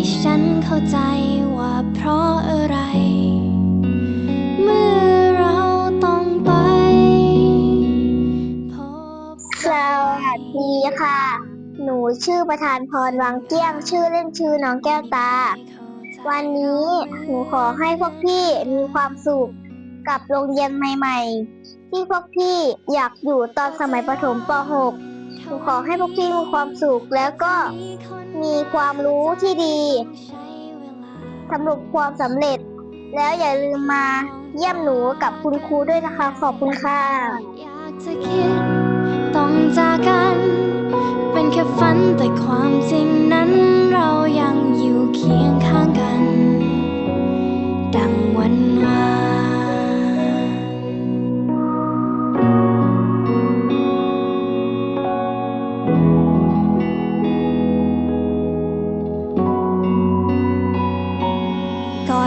ที่ฉันเข้าใจว่าเพราะอะไร เมื่อเราต้องไปพบสวัสดีค่ะ หนูชื่อประธานพรวังเกี้ยง ชื่อเล่นชื่อน้องแก้วตา วันนี้หนูขอให้พวกพี่มีความสุขกับโรงเรียนใหม่ ๆ ที่พวกพี่อยากอยู่ตอนสมัยประถมป .6 นูขอให้พวกพี่มีความสุขแล้วก็มีความรู้ที่ดีสำหรับความสำเร็จ แล้วอย่าลืมมาเยี่ยมหนูกับคุณครูด้วยนะคะ ขอบคุณค่ะอยากจะคิดต้องจากกัน เป็นแค่ฝันแต่ความจริงนั้นเรายังอยู่เคียงข้างกัน ดังวันวาน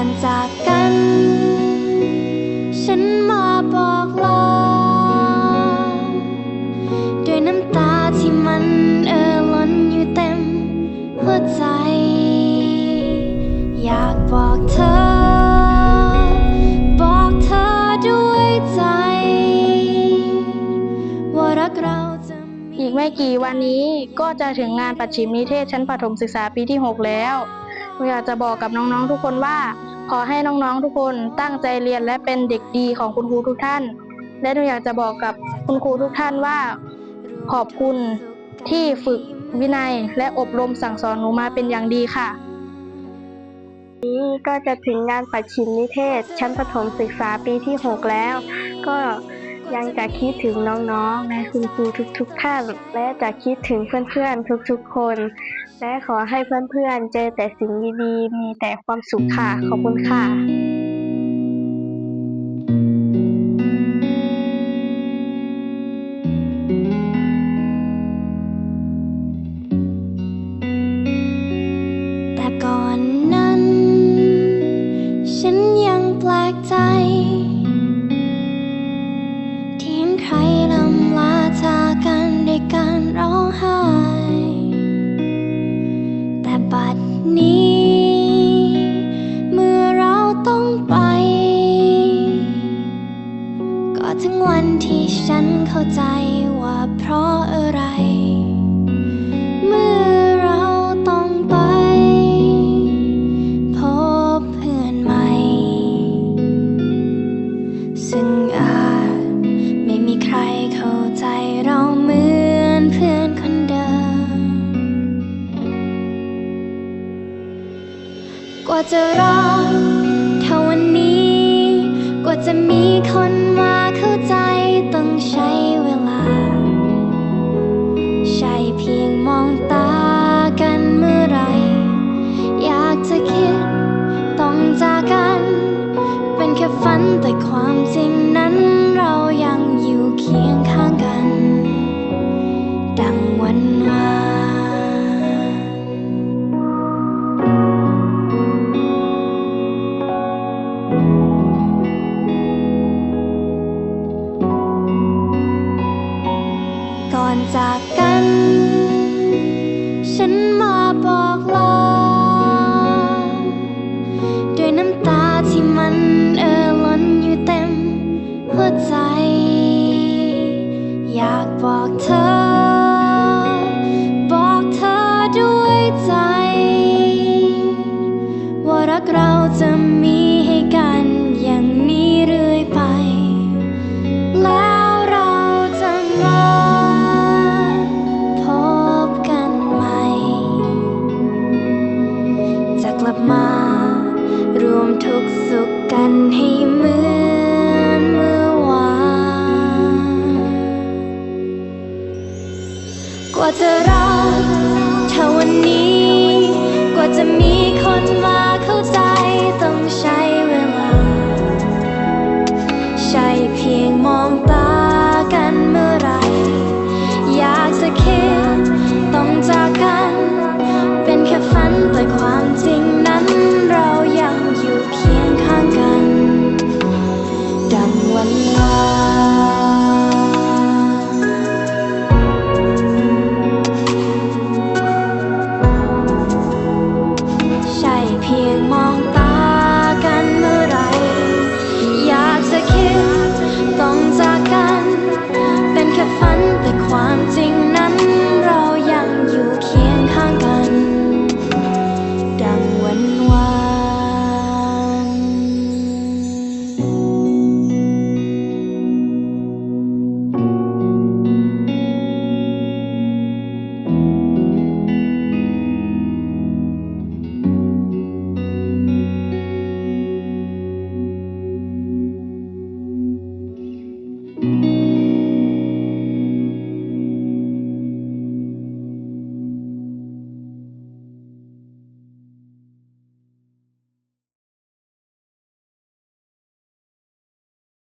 อนจากกัน ฉันมาบอกลาด้วยน้ำตาที่มันเอ่อล้นอยู่เต็มหัวใจ อยากบอกเธอ บอกเธอด้วยใจ ว่ารักเราจะอีกไม่กี่วันนี้ก็จะถึงงานปัจฉิมนิเทศชั้นประถมศึกษาปีที่ 6 แล้ว อยากจะบอกกับน้องๆทุกคนว่า ขอให้น้องๆทุกคนตั้งใจเรียนและเป็นเด็กดีของคุณครูทุกท่าน และหนูอยากจะบอกกับคุณครูทุกท่านว่า ขอบคุณที่ฝึกวินัยและอบรมสั่งสอนหนูมาเป็นอย่างดีค่ะ นี้ก็จะถึงงานปัจฉิมนิเทศ ชั้นประถมศึกษาปีที่ 6 แล้ว ก็ยังจะคิดถึงน้องๆ และคุณครูทุกๆท่าน และจะคิดถึงเพื่อนๆ ทุกๆ คน และขอให้เพื่อนๆเจอแต่สิ่งดีๆ มีแต่ความสุขค่ะ ขอบคุณค่ะ ที่ฉันเข้าใจว่าเพราะอะไร เมื่อเราต้องไป พบเพื่อนใหม่ ซึ่งอาจไม่มีใครเข้าใจเราเหมือนเพื่อนคนเดิม กว่าจะรอเท่าวันนี้ กว่าจะมีคนมาเข้าใจ แต่ความจริงนั้นเรายังอยู่เคียงข้างกัน ดังวันวานก่อนจากกัน ฉันมาบอกลา จะมีให้กันอย่างนี้เรื่อยไป แล้วเราจะมาพบกันใหม่ จะกลับมารวมทุกสุขกันให้เหมือนเมื่อวานกว่าจะรอเท่าวันนี้ กว่าจะมีคน